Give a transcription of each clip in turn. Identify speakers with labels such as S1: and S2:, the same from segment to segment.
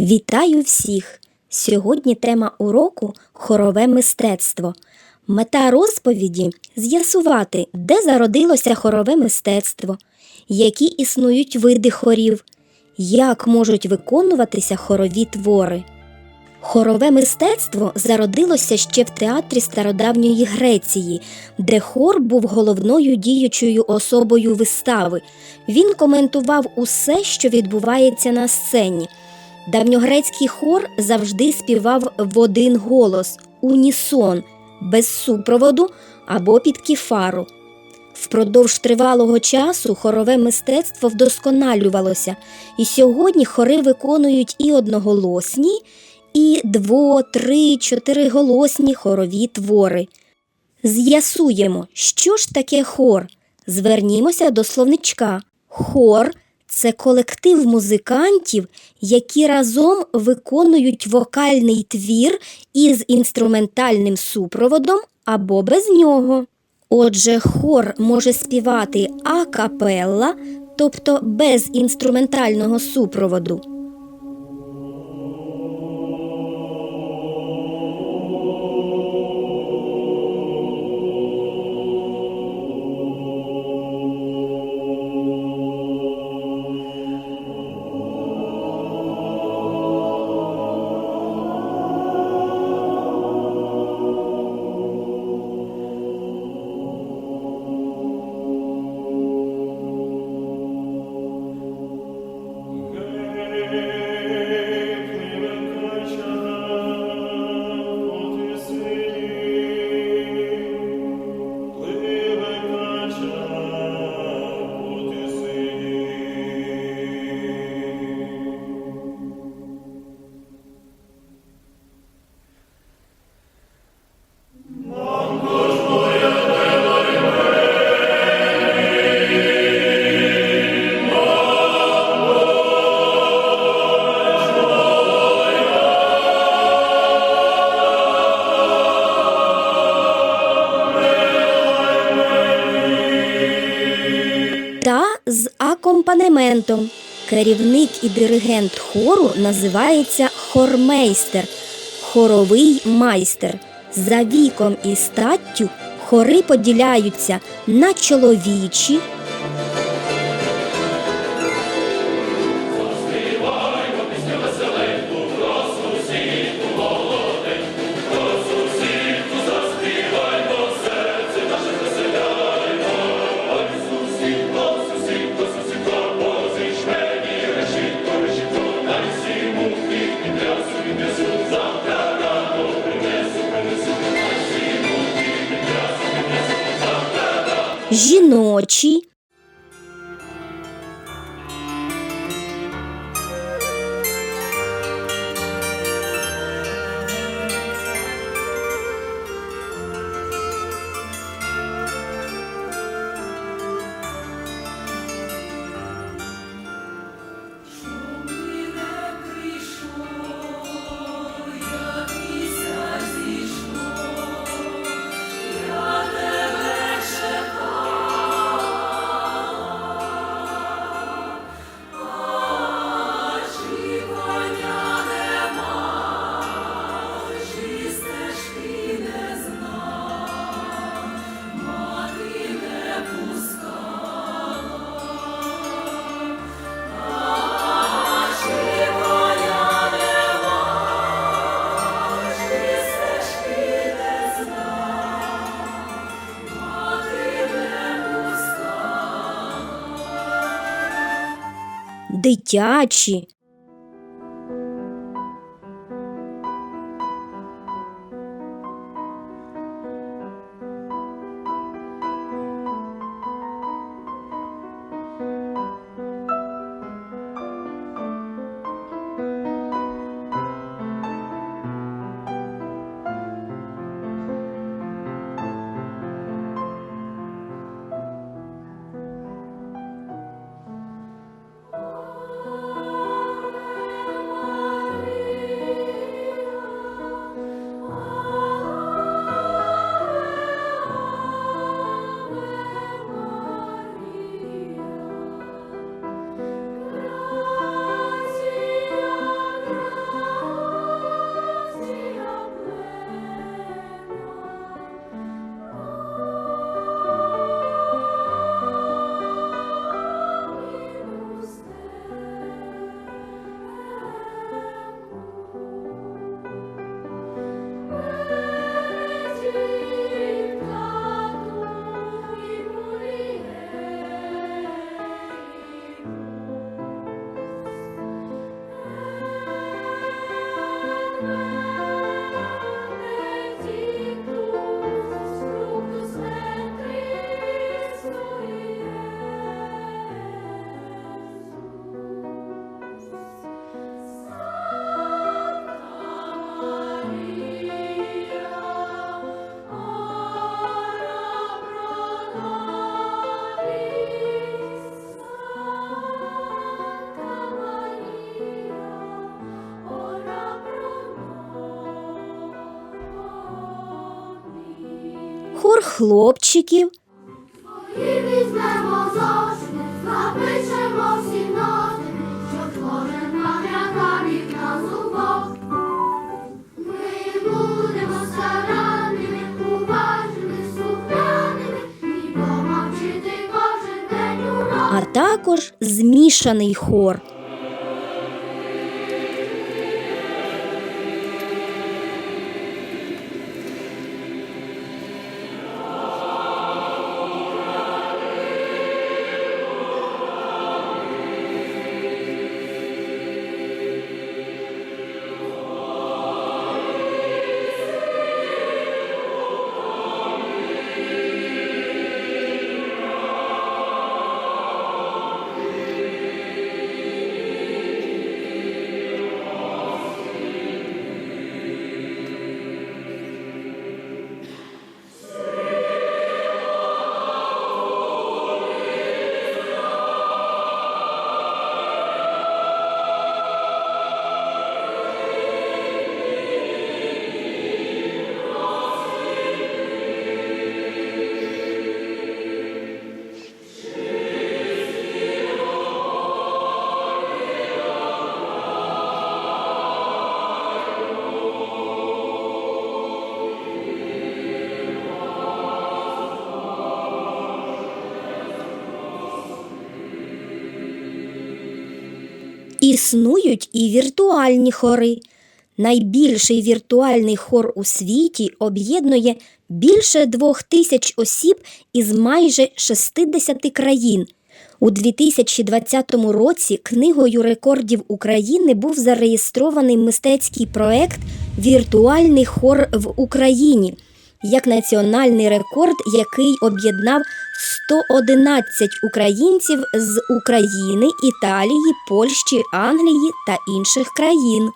S1: Вітаю всіх! Сьогодні тема уроку хорове мистецтво. Мета розповіді з'ясувати, де зародилося хорове мистецтво, які існують види хорів, як можуть виконуватися хорові твори. Хорове мистецтво зародилося ще в театрі стародавньої Греції, де хор був головною діючою особою вистави. Він коментував усе, що відбувається на сцені. Давньогрецький хор завжди співав в один голос унісон, без супроводу або під кіфару. Впродовж тривалого часу хорове мистецтво вдосконалювалося, і сьогодні хори виконують і одноголосні, і дво, три, чотириголосні хорові твори. З'ясуємо, що ж таке хор. Звернімося до словничка. Хор це колектив музикантів, які разом виконують вокальний твір із інструментальним супроводом або без нього. Отже, хор може співати акапелла, тобто без інструментального супроводу. Та з акомпанементом. Керівник і диригент хору називається хормейстер, хоровий майстер. За віком і статтю хори поділяються на чоловічі, жіночі, дитячі, хор хлопчиків.
S2: І візьмемо зошити, запишемо всі ноти, що кожен пам'ятав їх на зубах. Ми будемо старанними, уважними, слухняними, і дома вчити кожен день урок.
S1: а також змішаний хор. Існують і віртуальні хори. Найбільший віртуальний хор у світі об'єднує більше двох тисяч осіб із майже 60 країн. У 2020 році книгою рекордів України був зареєстрований мистецький проект Віртуальний хор в Україні як національний рекорд, який об'єднав 111 українців з України, Італії, Польщі, Англії та інших країн.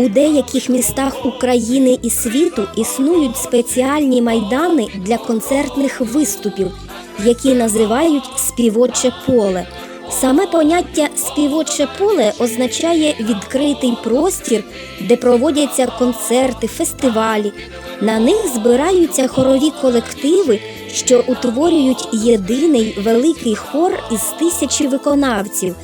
S1: У деяких містах України і світу існують спеціальні майдани для концертних виступів, які називають співоче поле. Саме поняття співоче поле означає відкритий простір, де проводяться концерти, фестивалі. На них збираються хорові колективи, що утворюють єдиний великий хор із тисячі виконавців.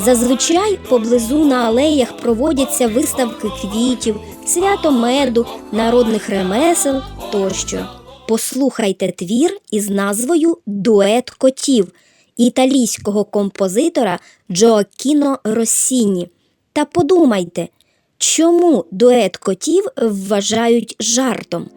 S1: Зазвичай поблизу на алеях проводяться виставки квітів, свято меду, народних ремесел тощо. Послухайте твір із назвою Дует котів італійського композитора Джоакіно Россіні. Та подумайте, чому дует котів вважають жартом?